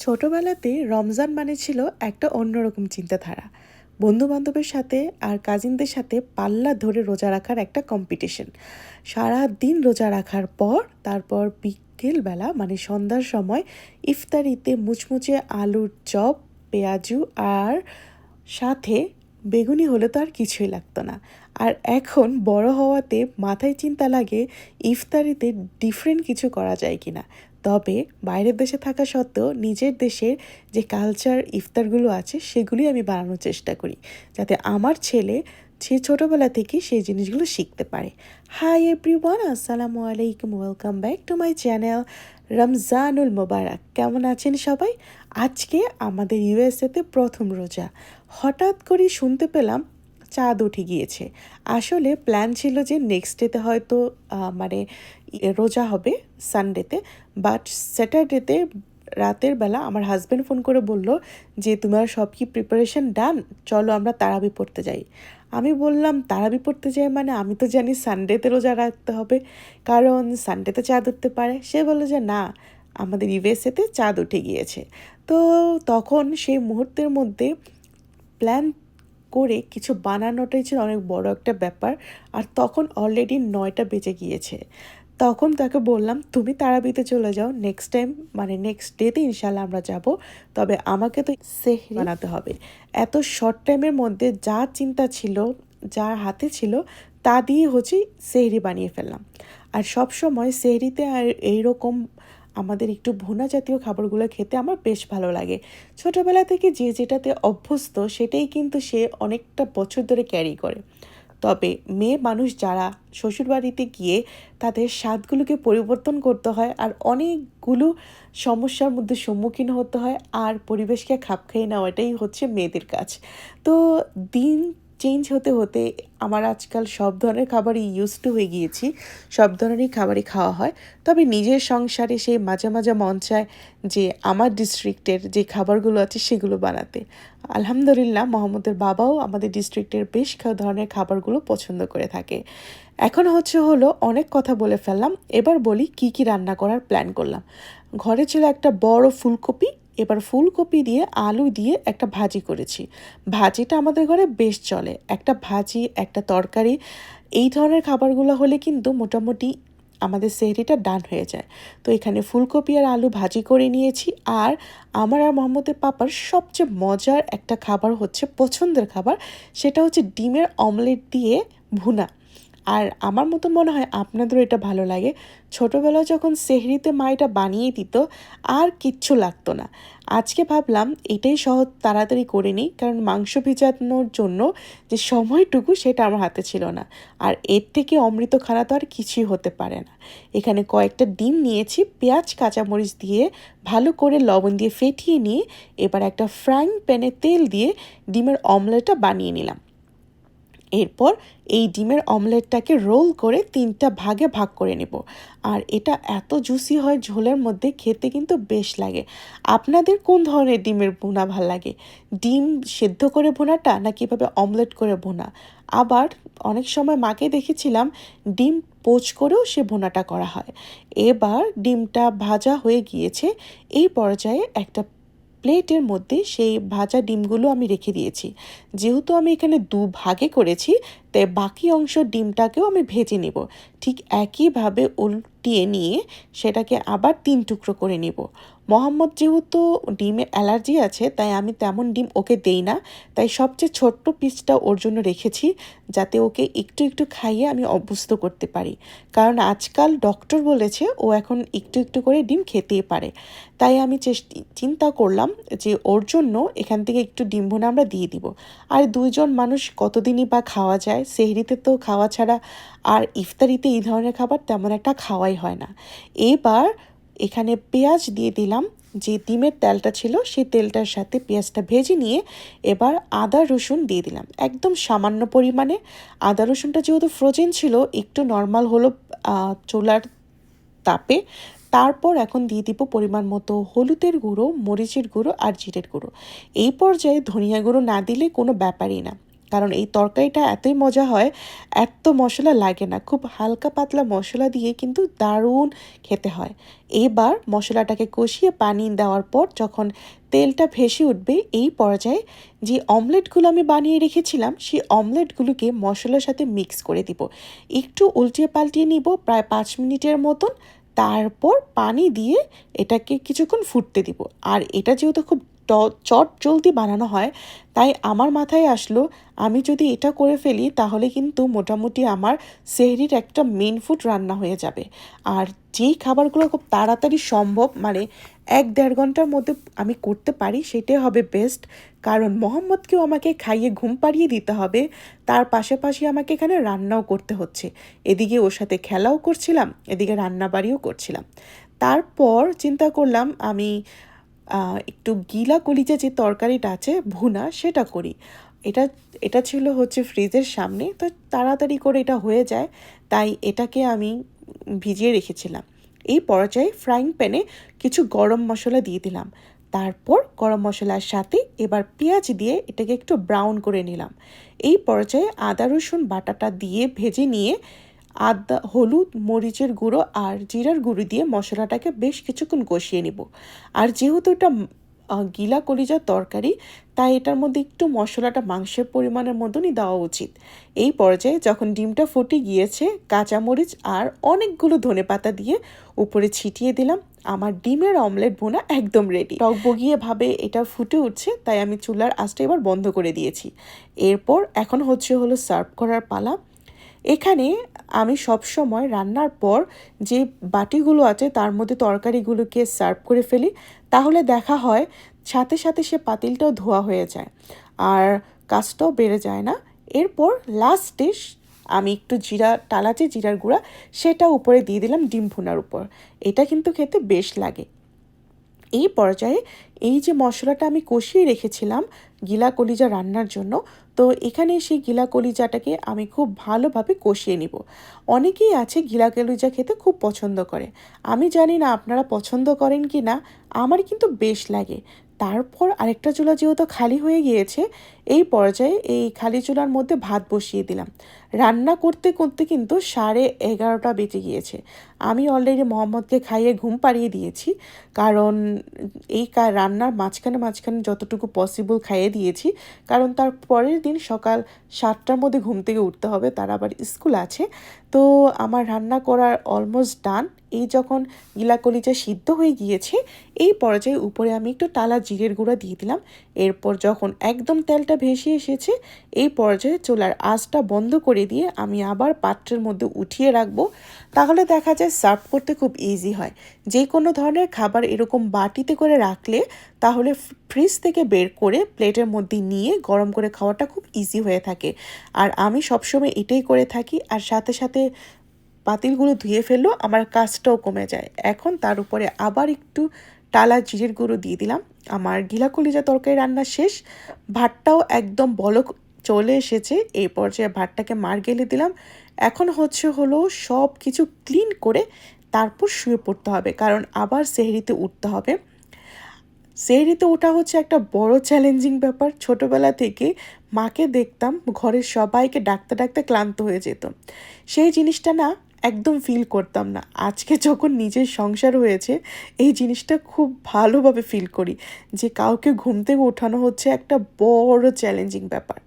ছোটবেলাতে রমজান মানে ছিল একটা অন্যরকম চিন্তাধারা। বন্ধু বান্ধবের সাথে আর কাজিনদের সাথে পাল্লা ধরে রোজা রাখার একটা কম্পিটিশন সারা দিন রোজা রাখার পর, তারপর বিকেলবেলা মানে সন্ধ্যার সময়, ইফতারিতে মুচমুচে আলুর চপ, পেঁয়াজু আর সাথে বেগুনি হলে তো আর কিছুই লাগতো না। আর এখন বড় হওয়াতে মাথায় চিন্তা লাগে ইফতারিতে ডিফারেন্ট কিছু করা যায় কিনা। তবে বাইরের দেশে থাকা সত্ত্বেও নিজের দেশের যে কালচার ইফতারগুলো আছে, সেগুলি আমি বানানোর চেষ্টা করি। যাতে আমার ছেলে সে ছোটোবেলা থেকে সেই জিনিসগুলো শিখতে পারে। হাই এভরিওয়ান আসসালামু আলাইকুম welcome back to my channel Ramjanul Mobarak. কেমন আছেন সবাই? আজকে আমাদের ইউএসএতে প্রথম রোজা। হঠাৎ করে শুনতে পেলাম চাঁদ উঠে গিয়েছে। আসলে প্ল্যান ছিল যে নেক্সট ডেতে হয়তো মানে রোজা হবে সানডেতে বাট স্যাটারডেতে রাতের বেলা আমার হাজব্যান্ড ফোন করে বলল যে তোমার সব কি প্রিপারেশন ডান চলো আমরা তারাবি পড়তে যাই। আমি বললাম, তারাবি পড়তে যাই মানে আমি তো জানি সানডেতে রোজা রাখতে হবে। কারণ সানডেতে চাঁদ উঠতে পারে। সে বলল যে, না, আমাদের ইউএসএতে চাঁদ উঠে গিয়েছে। তো তখন সেই মুহূর্তের মধ্যে প্ল্যান করে কিছু বানানোটাই ছিল অনেক বড় একটা ব্যাপার। আর তখন অলরেডি নয়টা বেজে গিয়েছে। তখন তাকে বললাম, তুমি তারাবিতে চলে যাও নেক্সট টাইম মানে নেক্সট ডেতে ইনশাল্লাহ আমরা যাব। তবে আমাকে তো সেহরি বানাতে হবে। এত শর্ট টাইমের মধ্যে যা চিন্তা ছিল যার হাতে ছিল, তা দিয়ে হচ্ছে সেহরি বানিয়ে ফেললাম। আর সব সময় সেহরিতে আর এইরকম আমাদের একটু ভুনা জাতীয় খাবারগুলো খেতে আমার বেশ ভালো লাগে। ছোটবেলা থেকে যে যেটাতে অভ্যস্ত, সেটাই কিন্তু সে অনেকটা বছর ধরে ক্যারি করে। তবে মেয়ে মানুষ যারা শ্বশুরবাড়িতে গিয়ে তাদের স্বাদগুলোকে পরিবর্তন করতে হয় আর অনেকগুলো সমস্যার মধ্যে সম্মুখীন হতে হয় আর পরিবেশকে খাপ খাইয়ে নেওয়াটাই হচ্ছে মেয়েদের কাজ। তো দিন চেঞ্জ হতে হতে আমার আজকাল সব ধরনের খাবারই ইউজ টু হয়ে গিয়েছি, সব ধরনেরই খাবারই খাওয়া হয়। তবে নিজের সংসারে সেই মাঝে মাঝে মন চায় যে আমার ডিস্ট্রিক্টের যে খাবারগুলো আছে সেগুলো বানাতে। আলহামদুলিল্লাহ, মোহাম্মদের বাবাও আমাদের ডিস্ট্রিক্টের বেশ ধরনের খাবারগুলো পছন্দ করে থাকে। এখন হচ্ছে হলো অনেক কথা বলে ফেললাম, এবার বলি কি কি রান্না করার প্ল্যান করলাম। ঘরে ছিল একটা বড় ফুলকপি এবার ফুলকপি দিয়ে আলু দিয়ে একটা ভাজি করেছি। ভাজিটা আমাদের ঘরে বেশ চলে। একটা ভাজি, একটা তরকারি, এই ধরনের খাবারগুলো হলে কিন্তু মোটামুটি আমাদের সেহরিটা ডান হয়ে যায়। তো এখানে ফুলকপি আর আলু ভাজি করে নিয়েছি আর আমার আর মোহাম্মদের পাপার সবচেয়ে মজার একটা খাবার হচ্ছে পছন্দের খাবার, সেটা হচ্ছে ডিমের অমলেট দিয়ে ভুনা। আর আমার মতো মনে হয় আপনাদেরও এটা ভালো লাগে। ছোটোবেলায় যখন সেহরিতে মা এটা বানিয়ে দিত, আর কিচ্ছু লাগতো না। আজকে ভাবলাম এটাই সহজ তাড়াতাড়ি করে নিই, কারণ মাংস ভিজানোর জন্য যে সময়টুকু সেটা আমার হাতে ছিল না। আর এর থেকে অমৃত খানা তো আর কিছুই হতে পারে না। এখানে কয়েকটা ডিম নিয়েছি, পেঁয়াজ, কাঁচামরিচ দিয়ে ভালো করে লবণ দিয়ে ফেটিয়ে নিয়ে এবার একটা ফ্রাইং প্যানে তেল দিয়ে ডিমের অমলেটটা বানিয়ে নিলাম। এরপর এই ডিমের অমলেটটাকে রোল করে তিনটা ভাগে ভাগ করে নেব। আর এটা এত জুসি হয়, ঝোলের মধ্যে খেতে কিন্তু বেশ লাগে। আপনাদের কোন ধরনের ডিমের বোনা ভালো লাগে? ডিম সেদ্ধ করে বোনাটা না কীভাবে অমলেট করে বোনা আবার অনেক সময় মাকে দেখেছিলাম, ডিম পোচ করেও সে ভুনাটা করা হয়। এবার ডিমটা ভাজা হয়ে গিয়েছে, এই পর্যায়ে একটা প্লেটের মধ্যে সেই ভাজা ডিমগুলো আমি রেখে দিয়েছি। যেহেতু আমি এখানে দু ভাগে করেছি তাই বাকি অংশ ডিমটাকেও আমি ভেজে নেব। ঠিক একইভাবে উল্টিয়ে নিয়ে সেটাকে আবার তিন টুকরো করে নেব। মোহাম্মদ যেহেতু ডিমে অ্যালার্জি আছে, তাই আমি তেমন ডিম ওকে দেই না। তাই সবচেয়ে ছোট্ট পিসটা ওর জন্য রেখেছি, যাতে ওকে একটু একটু খাইয়ে আমি অভ্যস্ত করতে পারি। কারণ আজকাল ডক্টর বলেছে ও এখন একটু একটু করে ডিম খেতেই পারে। তাই আমি চিন্তা করলাম যে ওর জন্য এখান থেকে একটু ডিম ভুনা আমরা দিয়ে দিব। আর দুইজন মানুষ কতদিনই বা খাওয়া যায় সেহরিতে তো খাওয়া ছাড়া আর ইফতারিতে এই ধরনের খাবার তেমন একটা খাওয়াই হয় না। এবার এখানে পেঁয়াজ দিয়ে দিলাম, যে ডিমের তেলটা ছিল সেই তেলটার সাথে পেঁয়াজটা ভেজে নিয়ে এবার আদা, রসুন দিয়ে দিলাম। একদম সামান্য পরিমাণে। আদা, রসুনটা যেহেতু ফ্রোজেন ছিল, একটু নর্মাল হলো চুলার তাপে। তারপর এখন দিয়ে দিব পরিমাণ মতো হলুদের গুঁড়ো, মরিচের গুঁড়ো আর জিরের গুঁড়ো। এই পর্যায়ে ধনিয়া গুঁড়ো না দিলে কোনো ব্যাপারই না। কারণ এই তরকারিটা এতই মজা হয়, এত মশলা লাগে না। খুব হালকা পাতলা মশলা দিয়ে কিন্তু দারুণ খেতে হয়। এবার মশলাটাকে কষিয়ে পানি দেওয়ার পর যখন তেলটা ভেসে উঠবে, এই পর্যায়ে যে অমলেটগুলো আমি বানিয়ে রেখেছিলাম, সেই অমলেটগুলোকে মশলার সাথে মিক্স করে দিব। একটু উল্টিয়ে পাল্টিয়ে নিব প্রায় পাঁচ মিনিটের মতন। তারপর পানি দিয়ে এটাকে কিছুক্ষণ ফুটতে দিব। আর এটা যেহেতু খুব চট জলদি বানানো হয়। তাই আমার মাথায় আসলো, আমি যদি এটা করে ফেলি, তাহলে কিন্তু মোটামুটি আমার সেহরির একটা মেন ফুড রান্না হয়ে যাবে। আর যেই খাবারগুলো খুব তাড়াতাড়ি সম্ভব মানে এক দেড় ঘণ্টার মধ্যে আমি করতে পারি, সেটাই হবে বেস্ট কারণ মোহাম্মদকেও আমাকে খাইয়ে ঘুম পাড়িয়ে দিতে হবে। তার পাশাপাশি আমাকে এখানে রান্নাও করতে হচ্ছে। এদিকে ওর সাথে খেলাও করছিলাম, এদিকে রান্না বাড়িও করছিলাম। তারপর চিন্তা করলাম, আমি একটু গিলা কলিজা যে তরকারিটা আছে, ভুনা, সেটা করি। এটা এটা ছিল হচ্ছে ফ্রিজের সামনে, তো তাড়াতাড়ি করে এটা হয়ে যায়, তাই এটাকে আমি ভিজিয়ে রেখেছিলাম। এই পর্যায়ে ফ্রাইং প্যানে কিছু গরম মশলা দিয়ে দিলাম। তারপর গরম মশলার সাথে এবার পেঁয়াজ দিয়ে এটাকে একটু ব্রাউন করে নিলাম। এই পর্যায়ে আদা, রসুন বাটাটা দিয়ে ভেজে নিয়ে আদা, হলুদ, মরিচের গুঁড়ো আর জিরার গুঁড়ো দিয়ে মশলাটাকে বেশ কিছুক্ষণ কষিয়ে নিব। আর যেহেতু এটা গিলা কলিজার তরকারি, তাই এটার মধ্যে একটু মশলাটা মাংসের পরিমাণের মতনই দেওয়া উচিত। এই পর্যায়ে যখন ডিমটা ফুটে গিয়েছে, কাঁচামরিচ আর অনেকগুলো ধনে পাতা দিয়ে উপরে ছিটিয়ে দিলাম। আমার ডিমের অমলেট বোনা একদম রেডি টক বগিয়ে ভাবে এটা ফুটে উঠছে, তাই আমি চুলার আঁচটা এবার বন্ধ করে দিয়েছি। এরপর এখন হচ্ছে হলো সার্ভ করার পালা। এখানে আমি সব সময় রান্নার পর যে বাটিগুলো আছে, তার মধ্যে তরকারিগুলোকে সার্ভ করে ফেলি। তাহলে দেখা হয় সাথে সাথে সে পাতিলটাও ধোয়া হয়ে যায় আর কাজটাও বেড়ে যায় না। এরপর লাস্ট ডিশ আমি একটু জিরা, টালাচে জিরার গুঁড়া, সেটা উপরে দিয়ে দিলাম ডিম ভুনার উপর। এটা কিন্তু খেতে বেশ লাগে। এই পর্যায়ে এই যে মশলাটা আমি কষিয়ে রেখেছিলাম গিলা কলিজা রান্নার জন্য, তো এখানে সেই গিলা কলিজাটাকে আমি খুব ভালোভাবে কষিয়ে নিব। অনেকেই আছে গিলা কলিজা খেতে খুব পছন্দ করে। আমি জানি না আপনারা পছন্দ করেন কি না, আমার কিন্তু বেশ লাগে। তারপর আরেকটা চুলা যেহেতু খালি হয়ে গিয়েছে, এই পর্যায়ে এই খালি চুলার মধ্যে ভাত বসিয়ে দিলাম। রান্না করতে করতে কিন্তু সাড়ে এগারোটা বেজে গিয়েছে। আমি অলরেডি মোহাম্মদকে খাইয়ে ঘুম পাড়িয়ে দিয়েছি, কারণ এই রান্নার মাঝখানে মাঝখানে যতটুকু পসিবল খাইয়ে দিয়েছি, কারণ তার পরের দিন সকাল সাতটার মধ্যে ঘুম থেকে উঠতে হবে, তার আবার স্কুল আছে। তো আমার রান্না করার অলমোস্ট ডান এই যখন গিলা কলিজা সিদ্ধ হয়ে গিয়েছে, এই পর্যায়ে উপরে আমি একটু টালা জিরের গুঁড়া দিয়ে দিলাম। এরপর যখন একদম তেলটা ভেসে এসেছে, এই পর্যায়ে চুলার আঁচটা বন্ধ করে দিয়ে আমি আবার পাত্রের মধ্যে উঠিয়ে রাখব। তাহলে দেখা যায় সার্ভ করতে খুব ইজি হয়। যে কোনো ধরনের খাবার এরকম বাটিতে করে রাখলে, তাহলে ফ্রিজ থেকে বের করে প্লেটের মধ্যে নিয়ে গরম করে খাওয়াটা খুব ইজি হয়ে থাকে। আর আমি সবসময় এটাই করে থাকি। আর সাথে সাথে পাতিলগুলো ধুয়ে ফেললেও আমার কাজটাও কমে যায়। এখন তার উপরে আবার একটু টালা জিরের গুঁড়ো দিয়ে দিলাম। আমার গিলা কলিজা তরকারি রান্না শেষ। ভাতটাও একদম বলক চলে এসেছে। এই পর্যায়ে ভাতটাকে মার গেলে দিলাম। এখন হচ্ছে হলো সব কিছু ক্লিন করে তারপর শুয়ে পড়তে হবে, কারণ আবার সেহরিতে উঠতে হবে। সেহরিতে ওঠা হচ্ছে একটা বড় চ্যালেঞ্জিং ব্যাপার। ছোটবেলা থেকে মাকে দেখতাম, ঘরের সবাইকে ডাকতে ডাকতে ক্লান্ত হয়ে যেত। সেই জিনিসটা না একদম ফিল করতাম না। আজকে যখন নিজের সংসার হয়েছে, এই জিনিসটা খুব ভালোভাবে ফিল করি যে কাউকে ঘুম থেকে ওঠানো হচ্ছে একটা বড় চ্যালেঞ্জিং ব্যাপার।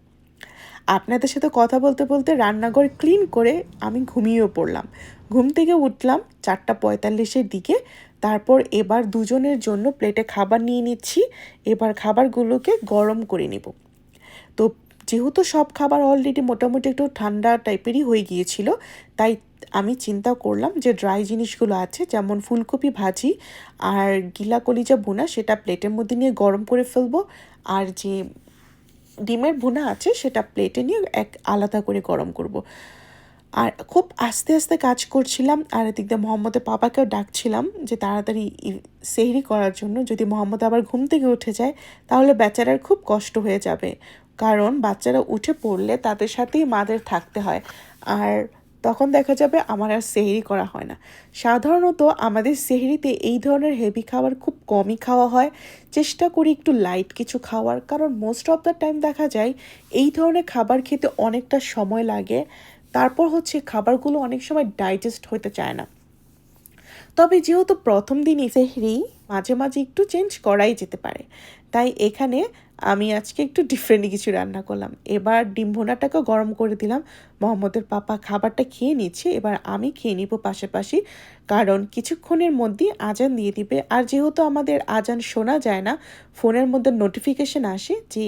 আপনাদের সাথে কথা বলতে বলতে রান্নাঘর ক্লিন করে আমি ঘুমিয়েও পড়লাম। ঘুম থেকে উঠলাম চারটা পঁয়তাল্লিশের দিকে, তারপর এবার দুজনের জন্য প্লেটে খাবার নিয়ে নিচ্ছি। এবার খাবারগুলোকে গরম করে নিব। যেহেতু সব খাবার অলরেডি মোটামুটি একটু ঠান্ডা টাইপেরই হয়ে গিয়েছিল, তাই আমি চিন্তা করলাম যে ড্রাই জিনিসগুলো আছে, যেমন ফুলকপি ভাজি আর গিলা কলিজা বোনা সেটা প্লেটের মধ্যে নিয়ে গরম করে ফেলব আর যে ডিমের বোনা আছে, সেটা প্লেটে নিয়ে এক আলাদা করে গরম করব। আর খুব আস্তে আস্তে কাজ করছিলাম, আর এদিক দিয়ে মোহাম্মদের পাপাকেও ডাকছিলাম যে তাড়াতাড়ি সেহরি করার জন্য, যদি মোহাম্মদ আবার ঘুম থেকে উঠে যায়, তাহলে বেচারার খুব কষ্ট হয়ে যাবে কারণ বাচ্চারা উঠে পড়লে তাদের সাথেই মাদের থাকতে হয়। আর তখন দেখা যাবে আমার আর সেহরি করা হয় না। সাধারণত আমাদের সেহরিতে এই ধরনের হেভি খাবার খুব কমই খাওয়া হয়। চেষ্টা করি একটু লাইট কিছু খাওয়ার, কারণ মোস্ট অফ দ্য টাইম দেখা যায় এই ধরনের খাবার খেতে অনেকটা সময় লাগে। তারপর হচ্ছে খাবারগুলো অনেক সময় ডাইজেস্ট হতে চায় না। তবে যেহেতু প্রথম দিনই সেহরি, মাঝে মাঝে একটু চেঞ্জ করাই যেতে পারে। তাই এখানে আমি আজকে একটু ডিফারেন্ট কিছু রান্না করলাম। এবার ডিম ভোনাটাকেও গরম করে দিলাম। মোহাম্মদের পাপা খাবারটা খেয়ে নিচ্ছে এবার আমি খেয়ে নিব পাশাপাশি। কারণ কিছুক্ষণের মধ্যেই আজান দিয়ে দিবে। আর যেহেতু আমাদের আজান শোনা যায় না ফোনের মধ্যে নোটিফিকেশন আসে যে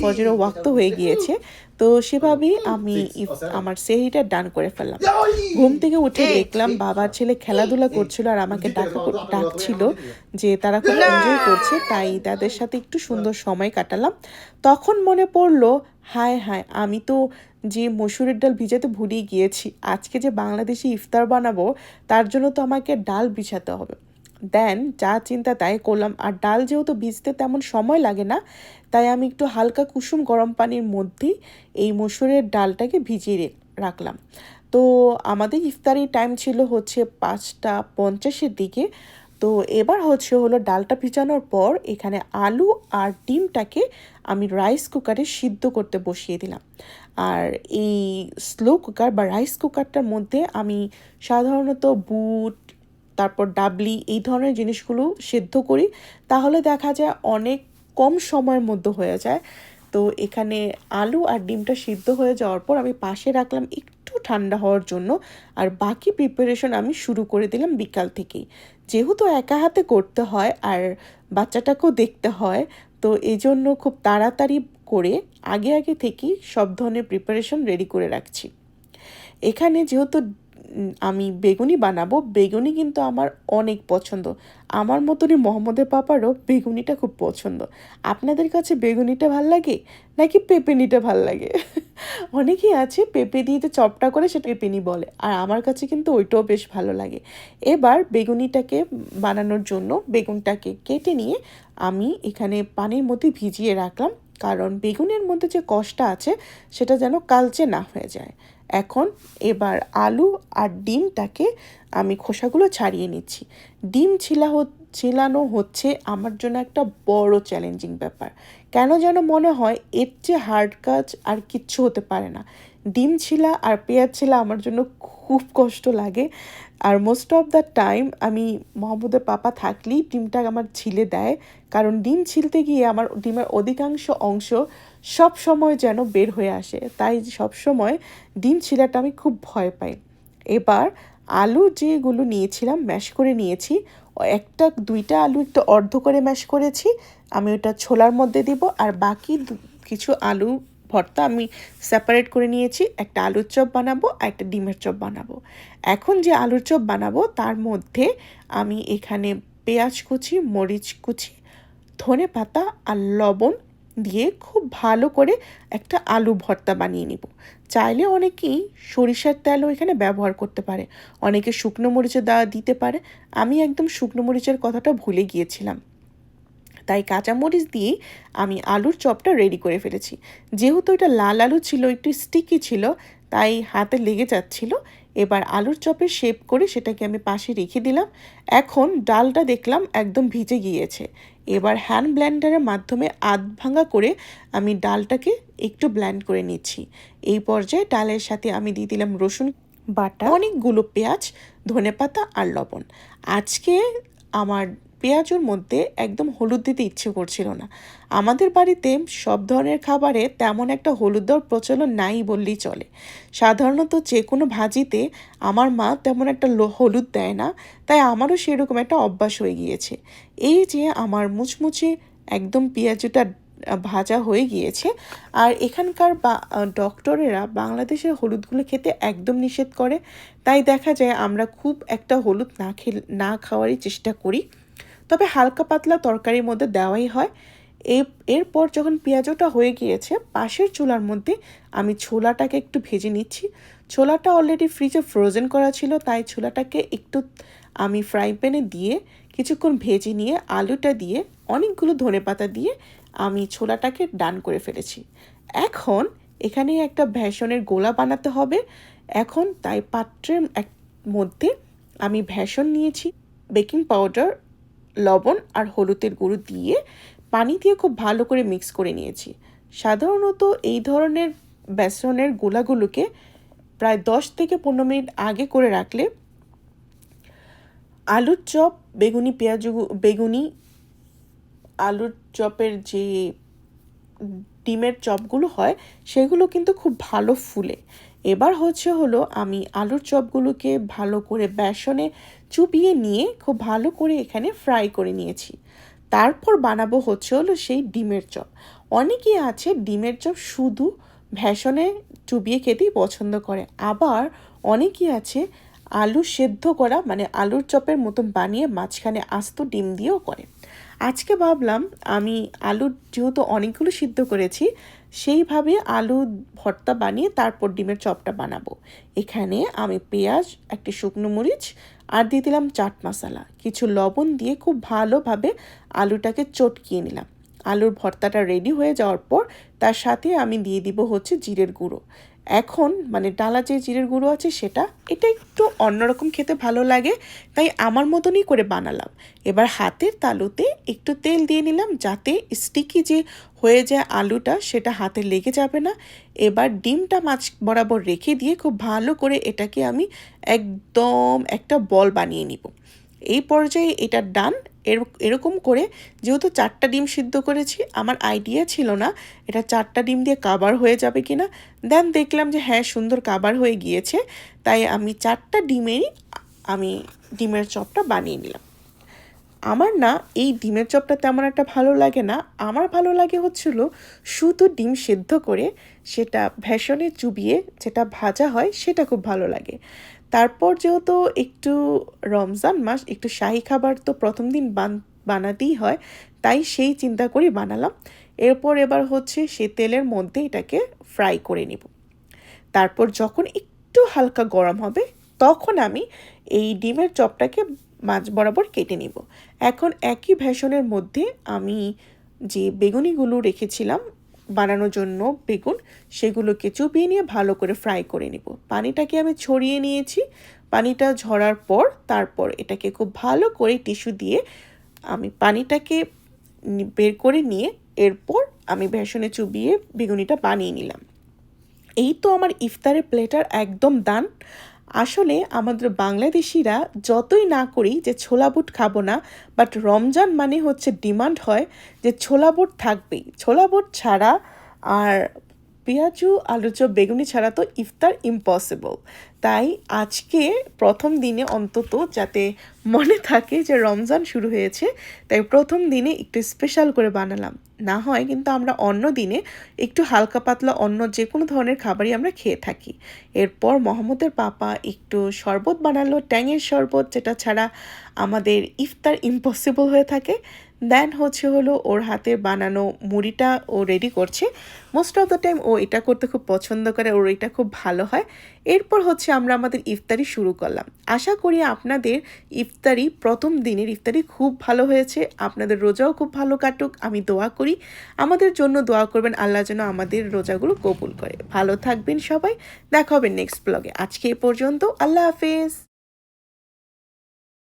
ফজরের ওয়াক্ত হয়ে গিয়েছে। তো সেভাবেই আমি আমার সেহরিটা ডান করে ফেললাম। ঘুম থেকে উঠে দেখলাম বাবার ছেলে খেলাধুলা করছিল আর আমাকে ডাকা ডাকছিল যে তারা খুব এনজয় করছে তাই তাদের সাথে একটু সুন্দর সময় কাটালাম। তখন মনে পড়ল হায় হায়, আমি তো যে মসুরের ডাল ভিজাতে ভুলিয়ে গিয়েছি। আজকে যে বাংলাদেশি ইফতার বানাবো, তার জন্য তো আমাকে ডাল বিছাতে হবে। দেন, যা চিন্তা তাই করলাম। আর ডাল যেহেতু ভিজতে তেমন সময় লাগে না, তাই আমি একটু হালকা কুসুম গরম পানির মধ্যেই এই মসুরের ডালটাকে ভিজিয়ে রাখলাম। তো আমাদের ইফতারি টাইম ছিল হচ্ছে পাঁচটা পঞ্চাশের দিকে। তো এবার হচ্ছে হলো ডালটা ভিজানোর পর এখানে আলু আর ডিমটাকে আমি রাইস কুকারে সিদ্ধ করতে বসিয়ে দিলাম। আর এই স্লো কুকার বা রাইস কুকারটার মধ্যে আমি সাধারণত বুট, তারপর ডাবলি এই ধরনের জিনিসগুলো সেদ্ধ করি। তাহলে দেখা যায় অনেক কম সময়ের মধ্যে হয়ে যায়। তো এখানে আলু আর ডিমটা সিদ্ধ হয়ে যাওয়ার পর আমি পাশে রাখলাম একটু ঠান্ডা হওয়ার জন্য। আর বাকি প্রিপারেশন আমি শুরু করে দিলাম বিকাল থেকেই। যেহেতু একা হাতে করতে হয় আর বাচ্চাটাকেও দেখতে হয়, তো এই জন্য খুব তাড়াতাড়ি করে আগে আগে থেকেই সব ধরনের প্রিপারেশন রেডি করে রাখছি। এখানে যেহেতু আমি বেগুনি বানাবো। বেগুনি কিন্তু আমার অনেক পছন্দ। আমার মতনই মোহাম্মদের পাপারও বেগুনিটা খুব পছন্দ। আপনাদের কাছে বেগুনিটা ভালো লাগে, নাকি পেঁপেনিটা ভালো লাগে? অনেকেই আছে, পেঁপে দিয়ে চপটা করে সেটা পেঁপেনি বলে, আর আমার কাছে কিন্তু ওইটাও বেশ ভালো লাগে। এবার বেগুনিটাকে বানানোর জন্য বেগুনটাকে কেটে নিয়ে আমি এখানে পানির মধ্যে ভিজিয়ে রাখলাম। কারণ বেগুনের মধ্যে যে কষটা আছে, সেটা যেন কালচে না হয়ে যায়। এখন এবার আলু আর ডিমটাকে আমি খোসাগুলো ছাড়িয়ে নিচ্ছি। ডিম ছিলা ছিলানো হচ্ছে আমার জন্য একটা বড় চ্যালেঞ্জিং ব্যাপার। কেন যেন মনে হয় এর চেয়ে হার্ড কাজ আর কিচ্ছু হতে পারে না। ডিম ছিলা আর পেঁয়াজ ছিলা আমার জন্য খুব কষ্ট লাগে। আর মোস্ট অফ দ্য টাইম আমি মোহাম্মদের পাপা থাকলেই ডিমটা আমার ছিলে দেয়। কারণ ডিম ছিলতে গিয়ে আমার ডিমের অধিকাংশ অংশ সব সময় যেন বের হয়ে আসে। তাই সব সময় ডিম ছিলাটা আমি খুব ভয় পাই। এবার আলু যেগুলো নিয়েছিলাম ম্যাশ করে নিয়েছি, একটা, দুইটা আলু একটু অর্ধ করে ম্যাশ করেছি। আমি ওটা ছোলার মধ্যে দিব আর বাকি কিছু আলু ভর্তা আমি সেপারেট করে নিয়েছি, একটা আলুর চপ বানাবো আর একটা ডিমের চপ বানাবো। এখন যে আলুর চপ বানাবো, তার মধ্যে আমি এখানে পেঁয়াজ কুচি, মরিচ কুচি, ধনে পাতা আর লবণ দিয়ে খুব ভালো করে একটা আলু ভর্তা বানিয়ে নিব। চাইলে অনেকেই সরিষার তেলও এখানে ব্যবহার করতে পারে। অনেকে শুকনো মরিচের দেওয়া দিতে পারে। আমি একদম শুকনো মরিচের কথাটা ভুলে গিয়েছিলাম। তাই কাঁচামরিচ দিয়েই আমি আলুর চপটা রেডি করে ফেলেছি। যেহেতু এটা লাল আলু ছিল, একটু স্টিকি ছিল, তাই হাতে লেগে যাচ্ছিল। এবার আলুর চপের শেপ করে সেটাকে আমি পাশে রেখে দিলাম। এখন ডালটা দেখলাম একদম ভিজে গিয়েছে। এবার হ্যান্ড ব্ল্যান্ডারের মাধ্যমে আধ ভাঙা করে আমি ডালটাকে একটু ব্ল্যান্ড করে নিচ্ছি। এই পর্যায়ে ডালের সাথে আমি দিয়ে দিলাম রসুন বাটা, অনেকগুলো পেঁয়াজ, ধনেপাতা আর লবণ। আজকে আমার পেঁয়াজুর মধ্যে একদম হলুদ দিতে ইচ্ছে করছিল না। আমাদের বাড়িতে সব ধরনের খাবারে তেমন একটা হলুদ দেওয়ার প্রচলন নাই বললেই চলে। সাধারণত যে কোনো ভাজিতে আমার মা তেমন একটা হলুদ দেয় না, তাই আমারও সেরকম একটা অভ্যাস হয়ে গিয়েছে। এই যে আমার মুচমুচে একদম পেঁয়াজুটা ভাজা হয়ে গিয়েছে, আর এখানকার বা ডক্টরেরা বাংলাদেশের হলুদগুলো খেতে একদম নিষেধ করে। তাই দেখা যায় আমরা খুব একটা হলুদ না খেলে, না খাওয়ারই চেষ্টা করি। তবে হালকা পাতলা তরকারির মধ্যে দেওয়াই হয়। এরপর যখন পেঁয়াজটা হয়ে গিয়েছে, পাশের চুলার মধ্যে আমি ছোলাটাকে একটু ভেজে নিচ্ছি। ছোলাটা অলরেডি ফ্রিজে ফ্রোজেন করা ছিল, তাই ছোলাটাকে একটু আমি ফ্রাই প্যানে দিয়ে কিছুক্ষণ ভেজে নিয়ে আলুটা দিয়ে, অনেকগুলো ধনেপাতা দিয়ে আমি ছোলাটাকে ডান করে ফেলেছি। এখন এখানে একটা ভ্যাসনের গোলা বানাতে হবে। এখন তাই পাত্রের এক, মধ্যে আমি ভেষণ নিয়েছি, বেকিং পাউডার লবণ আর হলুদের গুঁড়ো দিয়ে পানি দিয়ে খুব ভালো করে মিক্স করে নিয়েছি। সাধারণত এই ধরনের বেসনের গোলাগুলোকে প্রায় দশ থেকে পনেরো মিনিট আগে করে রাখলে আলুর চপ, বেগুনি, পেঁয়াজ, বেগুনি, আলুর চপের যে ডিমের চপগুলো হয়, সেগুলো কিন্তু খুব ভালো ফুলে। এবার হচ্ছে হলো আমি আলুর চপগুলোকে ভালো করে বেসনে চুপিয়ে নিয়ে খুব ভালো করে এখানে ফ্রাই করে নিয়েছি। তারপর বানাবো হচ্ছে হলো সেই ডিমের চপ। অনেকেই আছে ডিমের চপ শুধু ভেষনে চুবিয়ে খেতেই পছন্দ করে। আবার অনেকেই আছে আলু সেদ্ধ করা মানে আলুর চপের মতন বানিয়ে মাঝখানে আস্ত ডিম দিয়েও করে। আজকে ভাবলাম আমি আলু যেহেতু অনেকগুলো সিদ্ধ করেছি সেইভাবে আলু ভর্তা বানিয়ে তারপর ডিমের চপটা বানাবো। এখানে আমি পেঁয়াজ, একটি শুকনো মরিচ আর দিয়ে দিলাম চাট মশলা। কিছু লবণ দিয়ে খুব ভালোভাবে আলুটাকে চটকিয়ে নিলাম। আলুর ভর্তাটা রেডি হয়ে যাওয়ার পর তার সাথে আমি দিয়ে দিব হচ্ছে জিরের গুঁড়ো। এখন মানে ডালা যে জিরের গুঁড়ো আছে সেটা, এটা একটু অন্যরকম খেতে ভালো লাগে, তাই আমার মতনই করে বানালাম। এবার হাতের তালুতে একটু তেল দিয়ে নিলাম যাতে স্টিকি যে হয়ে যায় আলুটা সেটা হাতে লেগে যাবে না। এবার ডিমটা মাছ বরাবর রেখে দিয়ে খুব ভালো করে এটাকে আমি একদম একটা বল বানিয়ে নিব। এই পর্যায়ে এটা ডান এরকম করে যেহেতু চারটা ডিম সিদ্ধ করেছি, আমার আইডিয়া ছিল না এটা চারটা ডিম দিয়ে কাবার হয়ে যাবে কি না দেন দেখলাম যে হ্যাঁ সুন্দর কাবার হয়ে গিয়েছে, তাই আমি চারটা ডিমেরই আমি ডিমের চপটা বানিয়ে নিলাম। আমার না এই ডিমের চপটা তেমন একটা ভালো লাগে না। আমার ভালো লাগে হচ্ছিল শুধু ডিম সেদ্ধ করে সেটা ভেষনে চুবিয়ে যেটা ভাজা হয় সেটা খুব ভালো লাগে। তারপর যেহেতু একটু রমজান মাস, একটু শাহি খাবার তো প্রথম দিন বান, বানাতেই হয়, তাই সেই চিন্তা করে বানালাম। এরপর এবার হচ্ছে সে তেলের মধ্যে এটাকে ফ্রাই করে নিব। তারপর যখন একটু হালকা গরম হবে, তখন আমি এই ডিমের চপটাকে মাছ বরাবর কেটে নিব। এখন একই ভেষনের মধ্যে আমি যে বেগুনিগুলো রেখেছিলাম বানানোর জন্য বেগুন সেগুলোকে চুপিয়ে নিয়ে ভালো করে ফ্রাই করে নিব। পানিটাকে আমি ছড়িয়ে নিয়েছি। পানিটা ঝরার পর তারপর এটাকে খুব ভালো করে টিস্যু দিয়ে আমি পানিটাকে বের করে নিয়ে এরপর আমি বেসনে চুবিয়ে বেগুনিটা বানিয়ে নিলাম। এই তো আমার ইফতারের প্লেটার একদম দান আসলে আমাদের বাংলাদেশিরা যতই না করি যে ছোলা বুট খাব না বাট রমজান মানে হচ্ছে ডিমান্ড হয় যে ছোলা বুট থাকবেই। ছোলা বুট ছাড়া আর পেঁয়াজু আলু চপ বেগুনি ছাড়া তো ইফতার ইম্পসিবল তাই আজকে প্রথম দিনে অন্তত যাতে মনে থাকে যে রমজান শুরু হয়েছে, তাই প্রথম দিনে একটু স্পেশাল করে বানালাম। না হয় কিন্তু আমরা অন্য দিনে একটু হালকা পাতলা অন্য যে কোনো ধরনের খাবারই আমরা খেয়ে থাকি। এরপর মোহাম্মদের পাপা একটু শরবত বানালো, ট্যাঙের শরবত, যেটা ছাড়া আমাদের ইফতার ইম্পসিবল হয়ে থাকে। দেন হচ্ছে হলো ওর হাতে বানানো মুড়িটা ও রেডি করছে। মোস্ট অফ দ্য টাইম ও এটা করতে খুব পছন্দ করে, ওর এটা খুব ভালো হয়। এরপর হচ্ছে আমরা আমাদের ইফতারি শুরু করলাম। আশা করি আপনাদের ইফতারি, প্রথম দিনের ইফতারি খুব ভালো হয়েছে। আপনাদের রোজাও খুব ভালো কাটুক। আমি দোয়া করি। আমাদের জন্য দোয়া করবেন, আল্লাহ যেন আমাদের রোজাগুলো কবুল করে। ভালো থাকবেন সবাই। দেখা হবে নেক্সট ব্লগে আজকে এ পর্যন্ত। আল্লাহ হাফেজ।